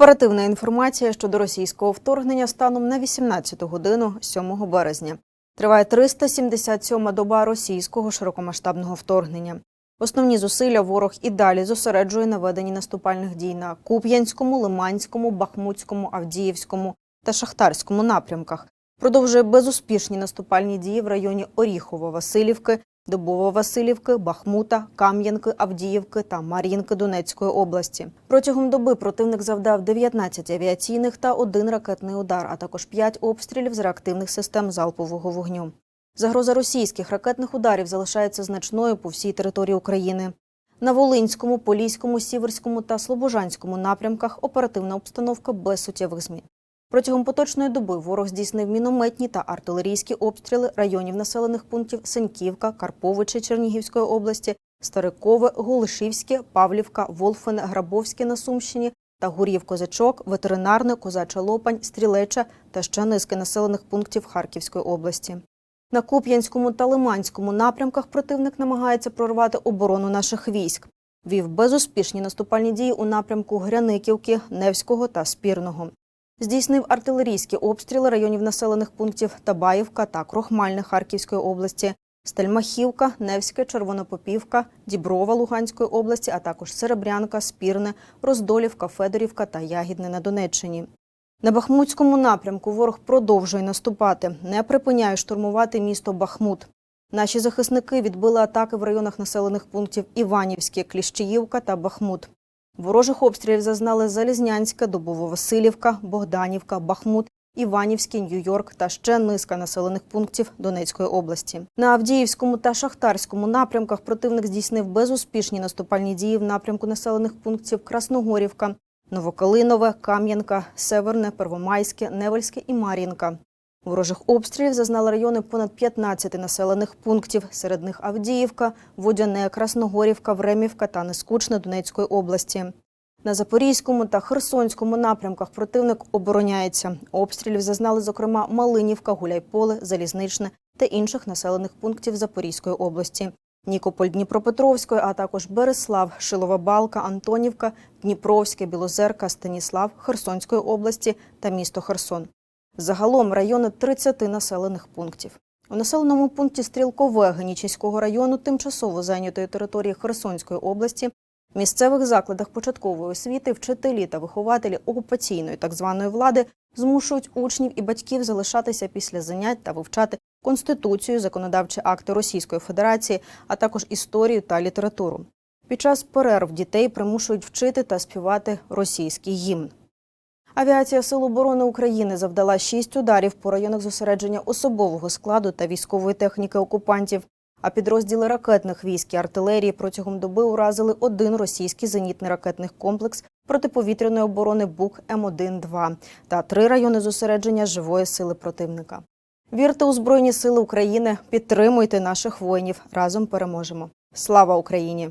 Оперативна інформація щодо російського вторгнення станом на 18 годину 7 березня. Триває 377-ма доба російського широкомасштабного вторгнення. Основні зусилля ворог і далі зосереджує на веденні наступальних дій на Куп'янському, Лиманському, Бахмутському, Авдіївському та Шахтарському напрямках. Продовжує безуспішні наступальні дії в районі Оріхово-Василівки, Дубово-Василівки, Бахмута, Кам'янки, Авдіївки та Мар'їнки Донецької області. Протягом доби противник завдав 19 авіаційних та один ракетний удар, а також 5 обстрілів з реактивних систем залпового вогню. Загроза російських ракетних ударів залишається значною по всій території України. На Волинському, Поліському, Сіверському та Слобожанському напрямках оперативна обстановка без суттєвих змін. Протягом поточної доби ворог здійснив мінометні та артилерійські обстріли районів населених пунктів Сеньківка, Карповичі Чернігівської області, Старикове, Голишівське, Павлівка, Волфине, Грабовське на Сумщині та Гур'їв Козачок, Ветеринарне, Козача Лопань, Стрілеча та ще низки населених пунктів Харківської області. На Куп'янському та Лиманському напрямках противник намагається прорвати оборону наших військ. Вів безуспішні наступальні дії у напрямку Гряниківки, Невського та Спірного. Здійснив артилерійські обстріли районів населених пунктів Табаївка та Крохмальне Харківської області, Стельмахівка, Невське, Червонопопівка, Діброва Луганської області, а також Серебрянка, Спірне, Роздолівка, Федорівка та Ягідне на Донеччині. На Бахмутському напрямку ворог продовжує наступати, не припиняє штурмувати місто Бахмут. Наші захисники відбили атаки в районах населених пунктів Іванівське, Кліщіївка та Бахмут. Ворожих обстрілів зазнали Залізнянська, Дубово-Василівка, Богданівка, Бахмут, Іванівський, Нью-Йорк та ще низка населених пунктів Донецької області. На Авдіївському та Шахтарському напрямках противник здійснив безуспішні наступальні дії в напрямку населених пунктів Красногорівка, Новокалинове, Кам'янка, Северне, Первомайське, Невельське і Мар'їнка. Ворожих обстрілів зазнали райони понад 15 населених пунктів. Серед них Авдіївка, Водяне, Красногорівка, Времівка та Нескучне Донецької області. На Запорізькому та Херсонському напрямках противник обороняється. Обстрілів зазнали, зокрема, Малинівка, Гуляйполе, Залізничне та інших населених пунктів Запорізької області. Нікополь Дніпропетровської, а також Береслав, Шилова Балка, Антонівка, Дніпровське, Білозерка, Станіслав, Херсонської області та місто Херсон. Загалом райони 30 населених пунктів. У населеному пункті Стрілкове Генічеського району тимчасово зайнятої території Херсонської області в місцевих закладах початкової освіти вчителі та вихователі окупаційної так званої влади змушують учнів і батьків залишатися після занять та вивчати конституцію, законодавчі акти Російської Федерації, а також історію та літературу. Під час перерв дітей примушують вчити та співати російський гімн. Авіація Сил оборони України завдала шість ударів по районах зосередження особового складу та військової техніки окупантів. А підрозділи ракетних військ і артилерії протягом доби уразили один російський зенітний ракетний комплекс протиповітряної оборони БУК М1-2 та три райони зосередження живої сили противника. Вірте у Збройні Сили України, підтримуйте наших воїнів. Разом переможемо. Слава Україні!